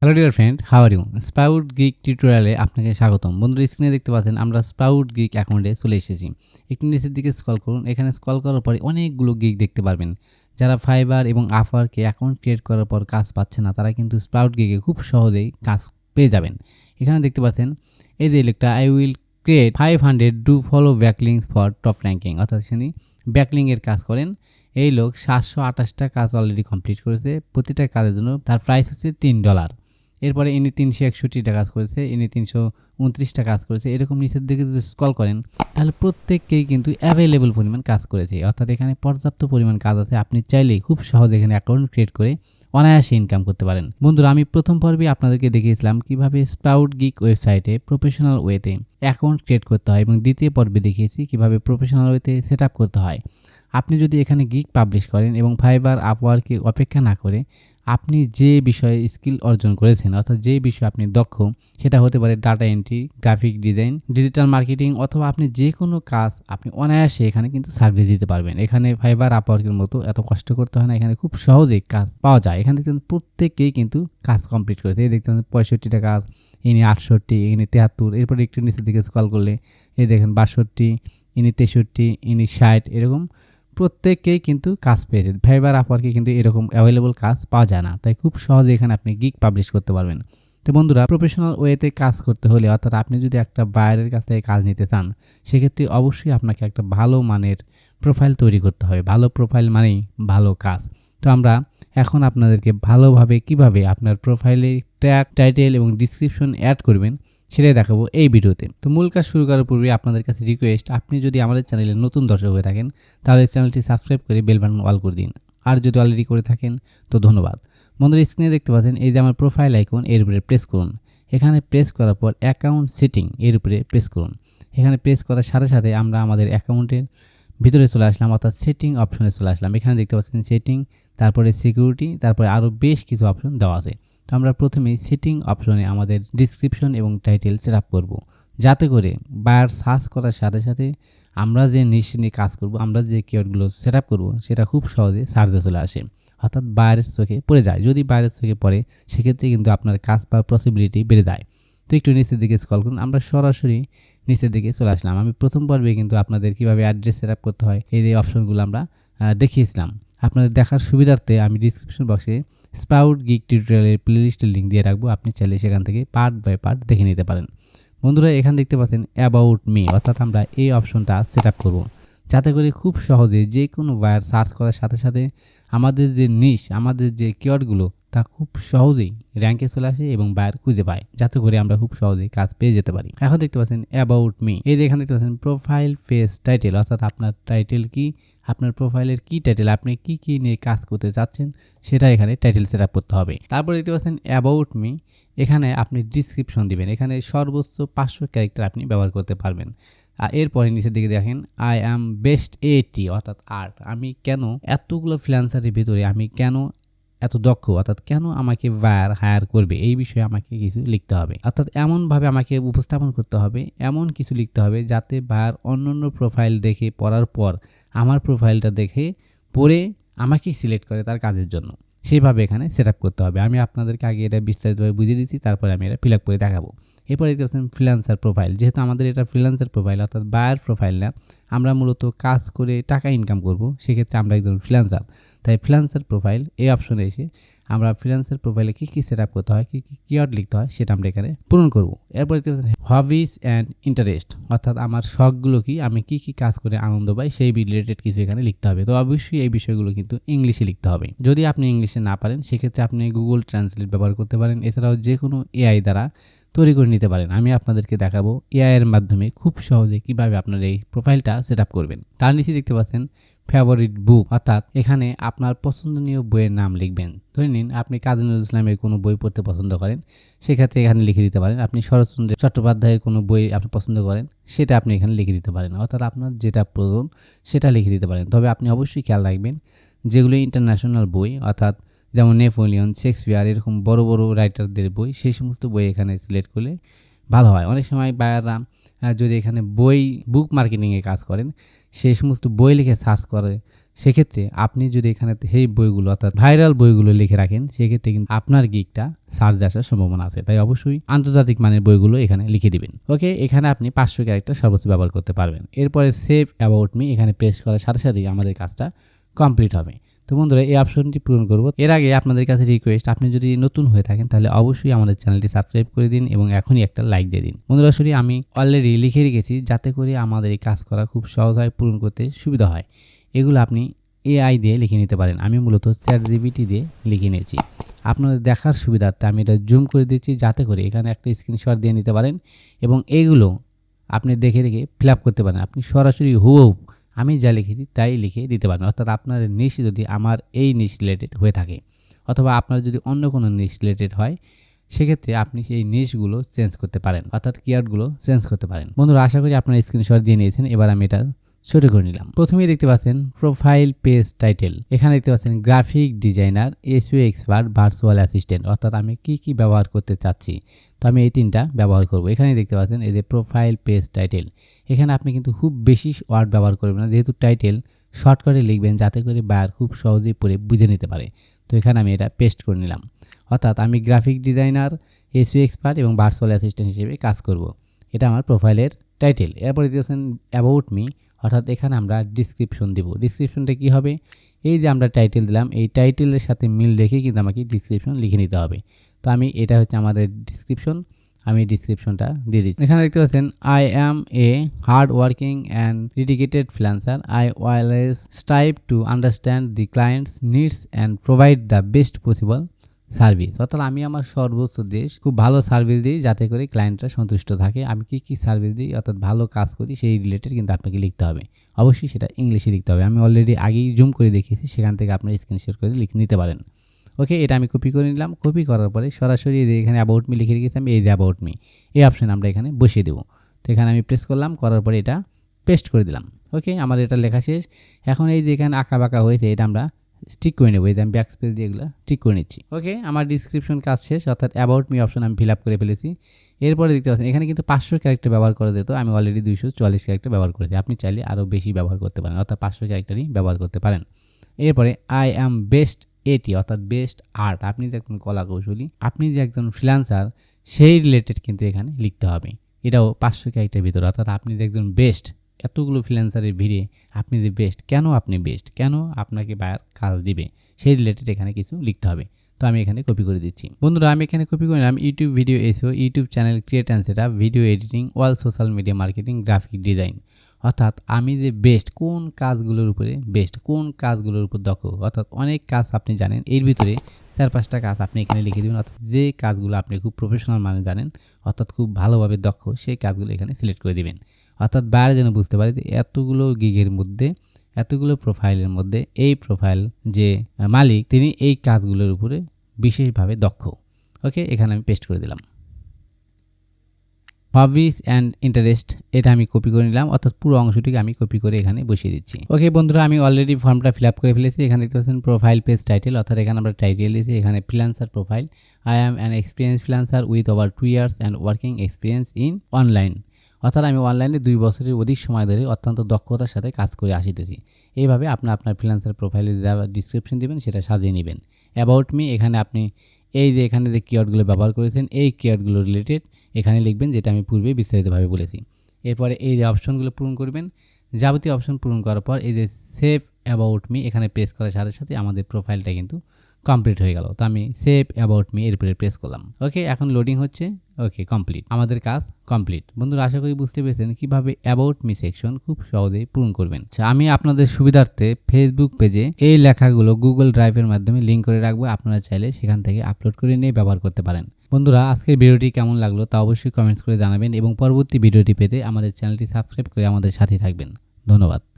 Hello dear friend how are you Sprout Geek টিউটোরিয়ালে আপনাকে স্বাগতম। বন্ধুরা স্ক্রিনে দেখতে পাচ্ছেন, আমরা স্পাউট গিক অ্যাকাউন্টে চলে এসেছি। একটু নিচের দিকে স্ক্রল করুন। এখানে স্কল করার পরে অনেকগুলো গিক দেখতে পারবেন। যারা ফাইবার এবং আফারকে অ্যাকাউন্ট ক্রিয়েট করার পর কাজ পাচ্ছে না, তারা কিন্তু স্পাউট গিকে খুব সহজেই কাজ পেয়ে যাবেন। এখানে দেখতে পাচ্ছেন, এই যে লেখটা I will create five hundred do follow backlinks for top ranking অর্থাৎ তিনি ব্যাকলিংয়ের কাজ করেন, এই লোক সাতশো আঠাশটা কাজ অলরেডি কমপ্লিট করেছে। প্রতিটা কাজের জন্য তার প্রাইস হচ্ছে তিন ডলার এরপরে ইনি তিনশো একষট্টিটা কাজ করেছে, ইনি তিনশো উনত্রিশটা কাজ করেছে, এরকম নিচের দিকে যদি স্কল করেন, তাহলে প্রত্যেককেই কিন্তু অ্যাভেলেবল পরিমাণ কাজ করেছে। অর্থাৎ এখানে পর্যাপ্ত পরিমাণ কাজ আছে, আপনি চাইলেই খুব সহজে এখানে অ্যাকাউন্ট ক্রিয়েট করে অনায়াসে ইনকাম করতে পারেন। বন্ধুরা, আমি প্রথম পর্বে আপনাদেরকে দেখিয়েছিলাম কীভাবে স্প্রাউট গিক ওয়েবসাইটে প্রফেশনাল ওয়েতে অ্যাকাউন্ট ক্রিয়েট করতে হয় এবং দ্বিতীয় পর্বে দেখিয়েছি কীভাবে প্রফেশনাল ওয়েতে সেট করতে হয়। আপনি যদি এখানে গিক পাবলিশ করেন এবং ফাইবার আপওয়ার্কে অপেক্ষা না করে আপনি যে বিষয়ে স্কিল অর্জন করেছেন, অর্থাৎ যে বিষয়ে আপনি দক্ষ, সেটা হতে পারে data entry graphic design digital marketing অথবা আপনি যে কোনো কাজ আপনি অনায়াসে এখানে কিন্তু সার্ভিস দিতে পারবেন। এখানে ফাইবার আপওয়ার্কের মতো এত কষ্ট করতে হয় না, এখানে খুব সহজেই কাজ পাওয়া যায়। এখানে দেখতে প্রত্যেকেই কিন্তু কাজ কমপ্লিট করেছে। এই দেখতে পঁয়ষট্টিটা কাজ, ইনি আটষট্টি, ইনি তেহাত্তর, এরপরে একটু নিচের দিকে স্কল করলে এই দেখেন বাষট্টি, ইনি তেষট্টি, ইনি ষাট, এরকম প্রত্যেককেই কিন্তু কাজ পেয়েছে ভাইবার আপওয়ার্কে কিন্তু এরকম অ্যাভেলেবল কাজ পাওয়া যায় না। তাই খুব সহজে এখানে আপনি গিক পাবলিশ করতে পারবেন। তো বন্ধুরা প্রফেশনাল ওয়েতে কাজ করতে হলে, অর্থাৎ আপনি যদি একটা বায়ারের কাছ থেকে কাজ নিতে চান, সেক্ষেত্রে অবশ্যই আপনাকে একটা ভালো মানের প্রোফাইল তৈরি করতে হবে। ভালো প্রোফাইল মানেই ভালো কাজ। তো আমরা এখন আপনাদেরকে ভালোভাবে কীভাবে আপনার প্রোফাইলে ট্যাগ, টাইটেল এবং ডিসক্রিপশন অ্যাড করবেন সেটাই দেখাবো এই ভিডিওতে। তো মূল কাজ শুরু করার পূর্বে আপনাদের কাছে রিকোয়েস্ট আপনি যদি আমাদের চ্যানেলে নতুন দর্শক হয়ে থাকেন, তাহলে চ্যানেলটি সাবস্ক্রাইব করে বেল বাটন অল করে দিন। আর যদি অলরেডি করে থাকেন, তো ধন্যবাদ। বন্ধুরা স্ক্রিনে দেখতে পাচ্ছেন, এই যে আমার প্রোফাইল আইকন এর উপরে প্রেস করুন। এখানে প্রেস করার পর অ্যাকাউন্ট সেটিং এর উপরে প্রেস করুন। এখানে প্রেস করার সাথে সাথে আমরা আমাদের অ্যাকাউন্টের ভিতরে চলে আসলাম, অর্থাৎ সেটিং অপশনে চলে আসলাম। এখানে দেখতে পাচ্ছেন সেটিং তারপরে সিকিউরিটি তারপরে আরও বেশ কিছু অপশন দেওয়া আছে। তো আমরা প্রথমেই সেটিং অপশনে আমাদের ডিসক্রিপশন এবং টাইটেল সেট আপ করব। যাতে করে বায়ার সার্চ করার সাথে সাথে আমরা যে নিশ নিয়ে কাজ করব, আমরা যে কিওয়ার্ডগুলো সেট আপ করব, সেটা খুব সহজে সার্চে চলে আসে। অর্থাৎ বাইরের চোখে পড়ে যায়। যদি বাইরের চোখে পড়ে, সেক্ষেত্রে কিন্তু আপনার কাজ পাওয়ার পসিবিলিটি বেড়ে যায়। তো একটু নিচের দিকে স্কল করুন। আমরা সরাসরি নিচের দিকে চলে আসলাম। আমি প্রথম পর্বে কিন্তু আপনাদের কীভাবে অ্যাড্রেস সেট আপ করতে হয়, এই যে অপশনগুলো আমরা দেখিয়েছিলাম। আপনাদের দেখার সুবিধার্থে আমি ডিসক্রিপশন বক্সে স্প্রাউট গিক টিউটোরিয়ালের প্লেলিস্টের লিঙ্ক দিয়ে রাখব। আপনি চাইলে সেখান থেকে পার্ট বাই পার্ট দেখে নিতে পারেন। বন্ধুরা, এখানে দেখতে পাচ্ছেন অ্যাবাউট মি অর্থাৎ আমরা এই অপশনটা সেট আপ করব। যাতে করে খুব সহজে যে কোনো ওয়্যার সার্চ করার সাথে সাথে আমাদের যে নিশ আমাদের যে কিওয়ার্ডগুলো তা খুব সহজেই র্যাঙ্কে চলে আসে এবং বায়ার খুঁজে পায়। যাতে করে আমরা খুব সহজেই কাজ পেয়ে যেতে পারি। এখন দেখতে পাচ্ছেন অ্যাবাউট মি এই এখানে দেখতে পাচ্ছেন প্রোফাইল ফেস টাইটেল অর্থাৎ আপনার টাইটেল কি, আপনার প্রোফাইলের কি টাইটেল আপনি কি কি নিয়ে কাজ করতে চাচ্ছেন, সেটা এখানে টাইটেল সেট আপ করতে হবে। তারপর দেখতে পাচ্ছেন অ্যাবাউট মি এখানে আপনি ডিসক্রিপশন দিবেন। এখানে সর্বোচ্চ পাঁচশো ক্যারেক্টার আপনি ব্যবহার করতে পারবেন। এরপরে নিচের দিকে দেখেন আই অ্যাম বেস্ট এটি অর্থাৎ আর্ট আমি কেন এতগুলো ফ্রিল্যান্সারের ভিতরে আমি কেন এত দক্ষ? অর্থাৎ কেন আমাকে ভায়ার হায়ার করবে? এই বিষয়ে আমাকে কিছু লিখতে হবে। অর্থাৎ এমনভাবে আমাকে উপস্থাপন করতে হবে, এমন কিছু লিখতে হবে যাতে ভায়ার অন্য অন্য প্রোফাইল দেখে পড়ার পর আমার প্রোফাইলটা দেখে পড়ে আমাকেই সিলেক্ট করে তার কাজের জন্য। সেইভাবে এখানে সেট করতে হবে। আমি আপনাদেরকে আগে এটা বিস্তারিতভাবে বুঝিয়ে দিচ্ছি তারপরে আমি এটা ফিল আপ করে দেখাবো। এরপরে দেখতে পাচ্ছেন ফ্রিলান্সার প্রোফাইল যেহেতু আমাদের এটা ফ্রিলান্সার প্রোফাইল অর্থাৎ বায়ার প্রোফাইল না, আমরা মূলত কাজ করে টাকা ইনকাম করব, সেক্ষেত্রে আমরা একজন ফ্রিলান্সার তাই ফ্রিলান্সার প্রোফাইল এই অপশনে এসে আমরা ফ্রিলান্সার প্রোফাইলে কী কী সেট আপ করতে হয়, কী কী কিওয়ার্ড লিখতে হয় সেটা আমরা এখানে পূরণ করব। পাচ্ছেন হবিস অ্যান্ড ইন্টারেস্ট অর্থাৎ আমার শখগুলো কি, আমি কী কী কাজ করে আনন্দ পাই সেই রিলেটেড কিছু এখানে লিখতে হবে। তো অবশ্যই এই বিষয়গুলো কিন্তু ইংলিশে লিখতে হবে। যদি আপনি ইংলিশে না পারেন, সেক্ষেত্রে আপনি গুগল ট্রান্সলেট ব্যবহার করতে পারেন। এছাড়াও যে কোনো এআই দ্বারা তৈরি করে নিতে পারেন। আমি আপনাদেরকে দেখাবো এআইয়ের মাধ্যমে খুব সহজে কীভাবে আপনার এই প্রোফাইলটা সেট আপ করবেন। তার নিচে দেখতে পাচ্ছেন ফেভারিট বুক অর্থাৎ এখানে আপনার পছন্দনীয় বইয়ের নাম লিখবেন। ধরে নিন আপনি কাজী নজরুল ইসলামের কোনো বই পড়তে পছন্দ করেন, সেক্ষেত্রে এখানে লিখে দিতে পারেন, আপনি শরৎচন্দ্র চট্টোপাধ্যায়ের কোনো বই আপনি পছন্দ করেন, সেটা আপনি এখানে লিখে দিতে পারেন। অর্থাৎ আপনার যেটা প্রয়োজন সেটা লিখে দিতে পারেন। তবে আপনি অবশ্যই খেয়াল রাখবেন, যেগুলো ইন্টারন্যাশনাল বই, অর্থাৎ যেমন নেপোলিয়ন, শেক্সপিয়ার এরকম বড় বড় রাইটারদের বই, সেই সমস্ত বই এখানে সিলেক্ট করলে ভালো হয়। অনেক সময় বায়াররা যদি এখানে বই বুক মার্কেটিংয়ে কাজ করেন, সেই সমস্ত বই লিখে সার্চ করে, সেক্ষেত্রে আপনি যদি এখানে সেই বইগুলো, অর্থাৎ ভাইরাল বইগুলো লিখে রাখেন, সেক্ষেত্রে কিন্তু আপনার গিকটা সার্চ আসার সম্ভাবনা আছে। তাই অবশ্যই আন্তর্জাতিক মানের বইগুলো এখানে লিখে দিবেন। ওকে এখানে আপনি পাঁচশো ক্যারেক্টার সর্বোচ্চ ব্যবহার করতে পারবেন। এরপরে সেভ অ্যাবাউট মি এখানে প্রেস করার সাথে সাথেই আমাদের কাজটা কমপ্লিট হবে। তো বন্ধুরা, এই অপশনটি পূরণ করব। এর আগে আপনাদের কাছে রিকোয়েস্ট আপনি যদি নতুন হয়ে থাকেন, তাহলে অবশ্যই আমাদের চ্যানেলটি সাবস্ক্রাইব করে দিন এবং এখনই একটা লাইক দিয়ে দিন। বন্ধুরা, সরি, আমি অলরেডি লিখে রেখেছি যাতে করে আমাদের এই কাজ করা খুব সহজ হয়, পূরণ করতে সুবিধা হয়। এগুলো আপনি এআই দিয়ে লিখে নিতে পারেন। আমি মূলত চ্যাট জিবিটি দিয়ে লিখে নিয়েছি। আপনাদের দেখার সুবিধার্থে আমি এটা জুম করে দিচ্ছি যাতে করে এখানে একটা স্ক্রিনশট দিয়ে নিতে পারেন এবং এইগুলো আপনি দেখে দেখে ফিল করতে পারেন। আপনি সরাসরি হুবহু আমি যা লিখেছি তাই লিখে দিতে পারবেন। অর্থাৎ আপনার নিশ যদি আমার এই নিশ রিলেটেড হয়ে থাকে, অথবা আপনার যদি অন্য কোনো নিশ রিলেটেড হয়, সেক্ষেত্রে আপনি সেই নিশগুলো চেঞ্জ করতে পারেন। অর্থাৎ কিয়ার্ডগুলো চেঞ্জ করতে পারেন। বন্ধুরা, আশা করি আপনারা স্ক্রিনশট দিয়ে নিয়েছেন। এবার আমি এটা ছোট করে নিলাম। প্রথমেই দেখতে পাচ্ছেন প্রোফাইল পেজ টাইটেল এখানে দেখতে পাচ্ছেন graphic designer S SEO expert virtual assistant অর্থাৎ আমি কি কি ব্যবহার করতে চাচ্ছি? তো আমি এই তিনটা ব্যবহার করব। এখানে দেখতে পাচ্ছেন এই যে প্রোফাইল পেজ টাইটেল এখানে আপনি কিন্তু খুব বেশি ওয়ার্ড ব্যবহার করবেন না। যেহেতু টাইটেল শর্টকাটে লিখবেন, যাতে করে বায়ার খুব সহজেই পড়ে, বুঝে নিতে পারে। তো এখানে আমি এটা পেস্ট করে নিলাম। অর্থাৎ আমি graphic designer S SEO expert এবং ভার্চুয়াল অ্যাসিস্ট্যান্ট হিসেবে কাজ করব। এটা আমার প্রোফাইলের টাইটেল এরপরে দিয়েছেন অ্যাবাউট মি অর্থাৎ এখানে আমরা ডিসক্রিপশন দিব। ডিসক্রিপশনটা কি হবে? এই যে আমরা টাইটেল দিলাম, এই টাইটেলের সাথে মিল রেখে কিন্তু আমাকে ডিসক্রিপশন লিখে নিতে হবে। তো আমি, এটা হচ্ছে আমাদের ডিসক্রিপশন আমি ডিসক্রিপশনটা দিয়ে দিচ্ছি। এখানে দেখতে পাচ্ছেন I am a hard working and dedicated freelancer I always strive to understand the clients needs and provide the best possible service. অর্থাৎ আমি আমার সর্বোচ্চ দেশ, খুব ভালো সার্ভিস দিই যাতে করে ক্লায়েন্টরা সন্তুষ্ট থাকে। আমি কি কি সার্ভিস দিই, অর্থাৎ ভালো কাজ করি, সেই রিলেটেড কিন্তু আপনাকে লিখতে হবে। অবশ্যই সেটা ইংলিশে লিখতে হবে। আমি অলরেডি আগেই জুম করে দেখিয়েছি, সেখান থেকে আপনার স্ক্রিনশট করে লিখে নিতে পারেন। ওকে এটা আমি কপি করে নিলাম। কপি করার পরে সরাসরি এখানে অ্যাবাউট মি লিখে রেখেছি, আমি এই যে অ্যাবাউট মি এই অপশান আমরা এখানে বসিয়ে দেবো। তো এখানে আমি প্রেস করলাম, করার পরে এটা পেস্ট করে দিলাম। ওকে আমার এটা লেখা শেষ। এখন এই যে এখানে আঁকা বাঁকা হয়েছে, এটা আমরা স্টিক করে নেব, এই যে আমি ব্যাক স্পেস দিয়ে এগুলো ঠিক করে নিচ্ছি। ওকে আমার ডিসক্রিপশন কাজ শেষ, অর্থাৎ অ্যাবাউট মি অপশন আমি ফিল আপ করে ফেলেছি। এরপরে দেখতে পাচ্ছেন, এখানে কিন্তু পাঁচশো ক্যারেক্টার ব্যবহার করে দিত আমি অলরেডি দুইশো চল্লিশ ক্যারেক্টার ব্যবহার করেছি আপনি চাইলে আরও বেশি ব্যবহার করতে পারেন, অর্থাৎ পাঁচশো ক্যারেক্টারই ব্যবহার করতে পারেন। এরপরে আই অ্যাম বেস্ট এটি অর্থাৎ বেস্ট আর্ট আপনি যে একজন কলা কৌশলী, আপনি যে একজন ফ্রিলান্সার সেই রিলেটেড কিন্তু এখানে লিখতে হবে। এটাও পাঁচশো ক্যারেক্টার ভিতরে, অর্থাৎ আপনি যে একজন বেস্ট এতগুলো ফ্রিল্যান্সারের ভিড়ে আপনি যে বেস্ট কেন আপনি বেস্ট কেন আপনাকে বায়ার কাজ দিবে? সেই রিলেটেড এখানে কিছু লিখতে হবে। তো আমি এখানে কপি করে দিচ্ছি। বন্ধুরা, আমি এখানে কপি করে নিলাম YouTube video SEO YouTube channel create and video editing wall social media marketing graphic design অর্থাৎ আমি যে বেস্ট কোন কাজগুলোর উপরে বেস্ট কোন কাজগুলোর উপর দক্ষ, অর্থাৎ অনেক কাজ আপনি জানেন, এর ভিতরে চার পাঁচটা কাজ আপনি এখানে লিখে দেবেন, অর্থাৎ যে কাজগুলো আপনি খুব প্রফেশনাল মানে জানেন, অর্থাৎ খুব ভালোভাবে দক্ষ, সেই কাজগুলো এখানে সিলেক্ট করে দেবেন। অর্থাৎ বাইরে যেন বুঝতে পারে যে এতগুলো গিগের মধ্যে, এতগুলো প্রোফাইলের মধ্যে এই প্রোফাইল যে মালিক, তিনি এই কাজগুলোর উপরে বিশেষভাবে দক্ষ। ওকে এখানে আমি পেস্ট করে দিলাম। হবিস অ্যান্ড ইন্টারেস্ট এটা আমি কপি করে নিলাম। অর্থাৎ পুরো অংশটিকে আমি কপি করে এখানে বসিয়ে দিচ্ছি। ওকে বন্ধুরা, আমি অলরেডি ফর্মটা ফিল আপ করে ফেলেছি। এখানে দেখতে পাচ্ছেন প্রোফাইল পেজ টাইটেল অর্থাৎ এখানে আমরা টাইটেল দিয়েছি। এখানে freelancer profile I am an experience freelancer with over two years and working experience in online অর্থাৎ আমি অনলাইনে দুই বছরের অধিক সময় ধরে অত্যন্ত দক্ষতার সাথে কাজ করে আসিতেছি। এইভাবে আপনি আপনার ফ্রিল্যান্সার প্রোফাইলে যা ডিসক্রিপশন দিবেন, সেটা সাজিয়ে নেবেন। অ্যাবাউট মি এখানে আপনি এই যে এখানে যে কিওয়ার্ডগুলো ব্যবহার করেছেন, এই কিওয়ার্ডগুলো রিলেটেড এখানে লিখবেন, যেটা আমি পূর্বে বিস্তারিতভাবে বলেছি। এরপরে এই যে অপশনগুলো পূরণ করবেন। যাবতীয় অপশন পূরণ করার পর এই যে সেভ অ্যাবাউট মি এখানে প্রেস করার সাথে সাথে আমাদের প্রোফাইলটা কিন্তু কমপ্লিট হয়ে গেল। তো আমি সেভ অ্যাবাউট মি এর উপরে প্রেস করলাম। ওকে এখন লোডিং হচ্ছে। ওকে কমপ্লিট আমাদের কাজ কমপ্লিট বন্ধুরা আশা করি বুঝতে পেরেছেন কীভাবে অ্যাবাউট মি সেকশন খুব সহজেই পূরণ করবেন। আচ্ছা, আমি আপনাদের সুবিধার্থে ফেসবুক পেজে এই লেখাগুলো গুগল ড্রাইভের মাধ্যমে লিঙ্ক করে রাখব। আপনারা চাইলে সেখান থেকে আপলোড করে নিয়ে ব্যবহার করতে পারেন। বন্ধুরা, আজকের ভিডিওটি কেমন লাগল তা অবশ্যই কমেন্টস করে জানাবেন এবং পরবর্তী ভিডিওটি পেতে আমাদের চ্যানেলটি সাবস্ক্রাইব করে আমাদের সাথে থাকবেন। ধন্যবাদ।